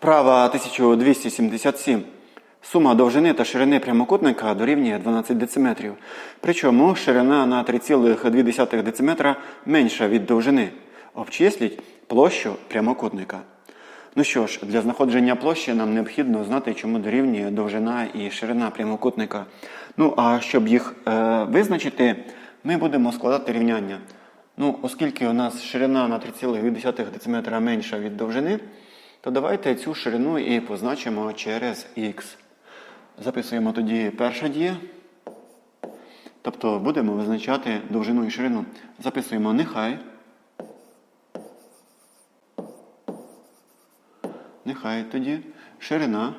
Вправа 1277. Сума довжини та ширини прямокутника дорівнює 12 дециметрів. Причому ширина на 3,2 дециметра менша від довжини. Обчисліть площу прямокутника. Ну що ж, для знаходження площі нам необхідно знати, чому дорівнює довжина і ширина прямокутника. Ну а щоб їх е, визначити, ми будемо складати рівняння. Ну, оскільки у нас ширина на 3,2 дециметра менша від довжини, то давайте цю ширину і позначимо через х. Записуємо тоді перша дія. Тобто будемо визначати довжину і ширину. Записуємо нехай. Нехай тоді ширина.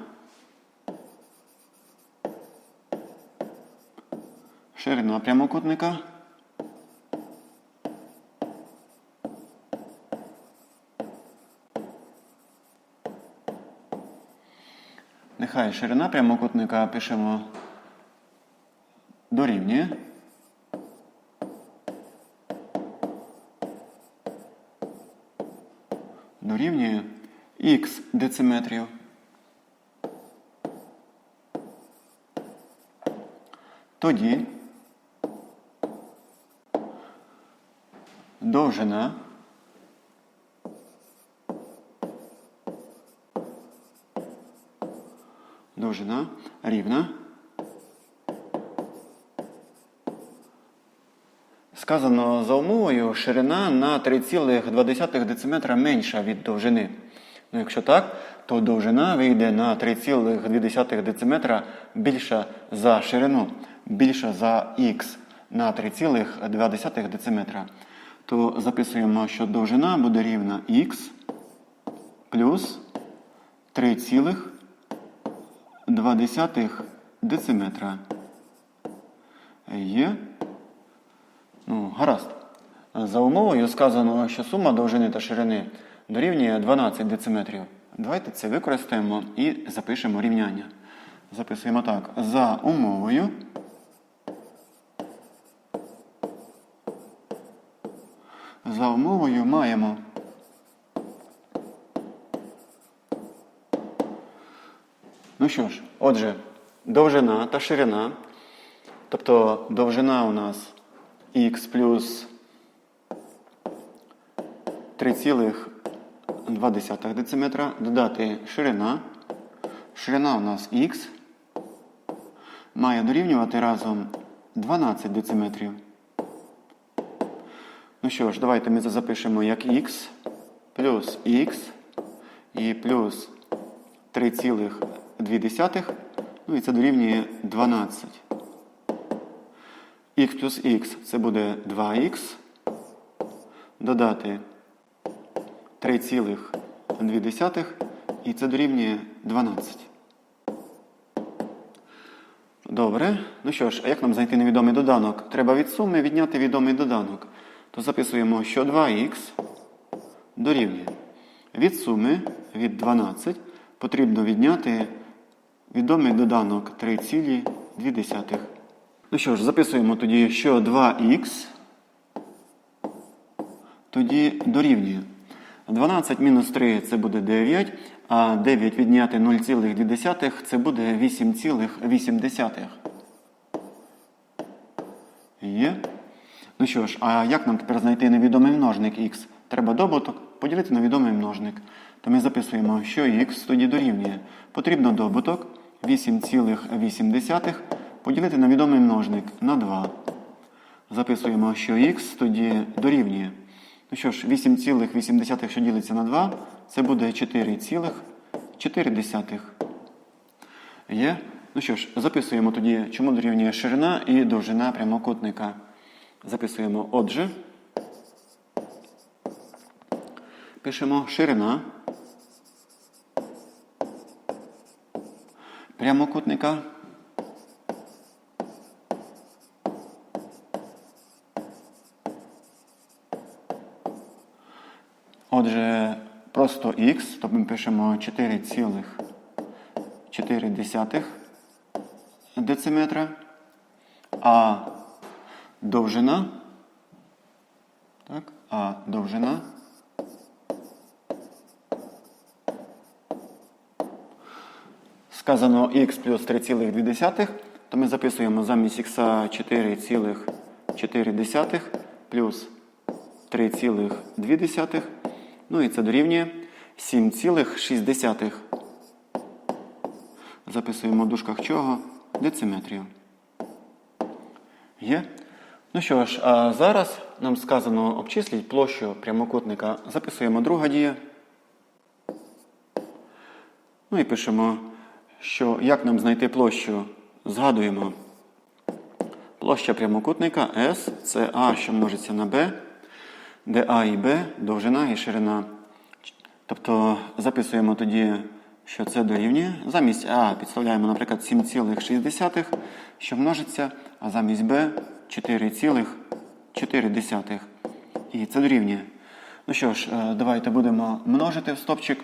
Ширина прямокутника. Нехай ширина прямокутника пишемо дорівнює. Дорівнює х дециметрів. Тоді довжина довжина рівна. Сказано за умовою, ширина на 3,2 дециметра менша від довжини. Ну, якщо так, то довжина вийде на 3,2 дециметра більша за ширину, більша за х на 3,2 дециметра. То записуємо, що довжина буде рівна х плюс 3,2 дециметра. Є. Ну, гаразд. За умовою сказано, що сума довжини та ширини дорівнює 12 дециметрів. Давайте це використаємо і запишемо рівняння. Записуємо так. За умовою. За умовою маємо. Що ж, отже, довжина та ширина. Тобто довжина у нас х плюс 3,2 дециметра. Додати ширина. Ширина у нас х. Має дорівнювати разом 12 дециметрів. Ну що ж, давайте ми це запишемо як х плюс х і плюс 3,2. Ну і це дорівнює 12. х плюс х це буде 2х. Додати 3,2 і це дорівнює 12. Добре. Ну що ж, а як нам знайти невідомий доданок? Треба від суми відняти відомий доданок. То записуємо, що 2х дорівнює. Від суми від 12 потрібно відняти відомий доданок 3,2. Ну що ж, записуємо тоді, що 2х тоді дорівнює. 12 мінус 3 це буде 9, а 9 відняти 0,2 це буде 8,8. Є. Ну що ж, а як нам тепер знайти невідомий множник х? Треба добуток поділити на відомий множник. То ми записуємо, що х тоді дорівнює. Потрібно добуток 8,8 поділити на відомий множник на 2. Записуємо, що х тоді дорівнює. Ну що ж, 8,8, що ділиться на 2, це буде 4,4. Є? Ну що ж, записуємо тоді, чому дорівнює ширина і довжина прямокутника. Записуємо отже. Пишемо ширина прямокутника. Отже, просто х, то ми пишемо 4,4 дециметра, а довжина, так, а довжина сказано х плюс 3,2, то ми записуємо замість х 4,4 плюс 3,2. Ну і це дорівнює 7,6. Записуємо в дужках чого? Дециметрів. Є? Ну що ж, а зараз нам сказано обчисліть площу прямокутника. Записуємо друга дія. Ну і пишемо, що як нам знайти площу, згадуємо. Площа прямокутника S це А, що множиться на B, де А і Б довжина і ширина. Тобто записуємо тоді, що це дорівнює. Замість А підставляємо, наприклад, 7,6, що множиться, а замість Б 4,4. І це дорівнює. Ну що ж, е, давайте будемо множити в стопчик.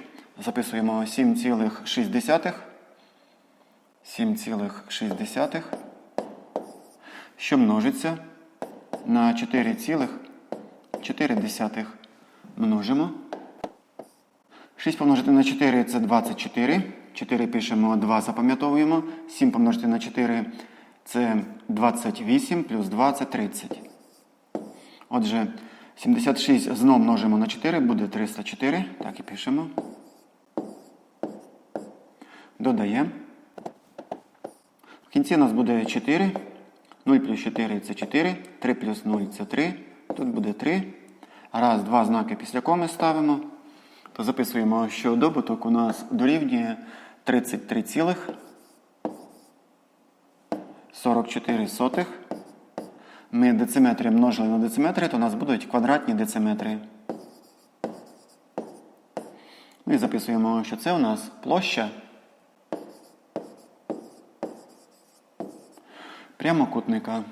Записуємо 7,6. 7,6, що множиться на 4,4. Множимо. 6 помножити на 4 це 24. 4 пишемо, 2 запам'ятовуємо. 7 помножити на 4 це 28, плюс 2 це 30. Отже, 76 знову множимо на 4, буде 304. Так і пишемо. Додаємо. Кінці у нас буде 4. 0 плюс 4 це 4. 3 плюс 0 це 3. Тут буде 3. Раз, два знаки після коми ставимо. То записуємо, що добуток у нас дорівнює 33,44 сотих. Ми дециметри множили на дециметри, то у нас будуть квадратні дециметри. Ну і записуємо, що це у нас площа прямокутника.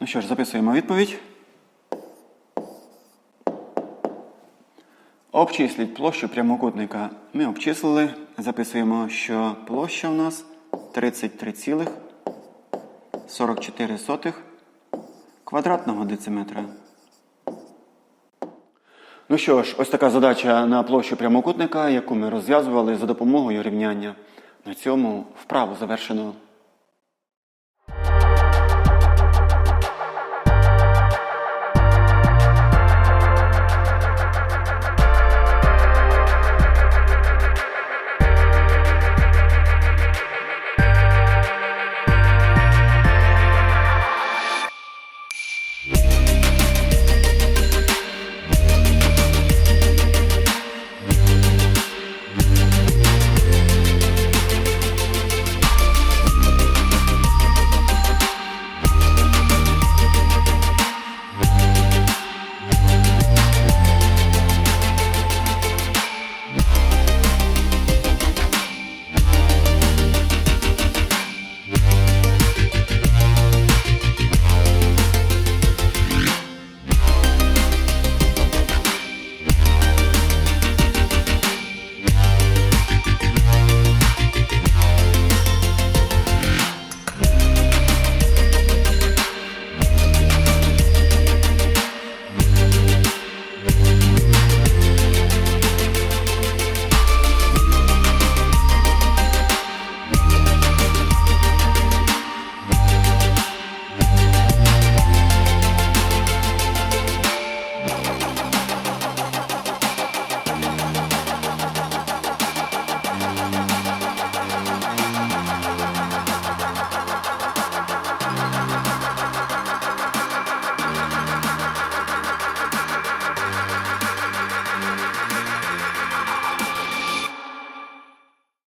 Ну що ж, записуємо відповідь. Обчисліть площу прямокутника. Ми обчислили. Записуємо, що площа у нас 33,44 квадратного дециметра. Ну що ж, ось така задача на площу прямокутника, яку ми розв'язували за допомогою рівняння. На цьому вправу завершено.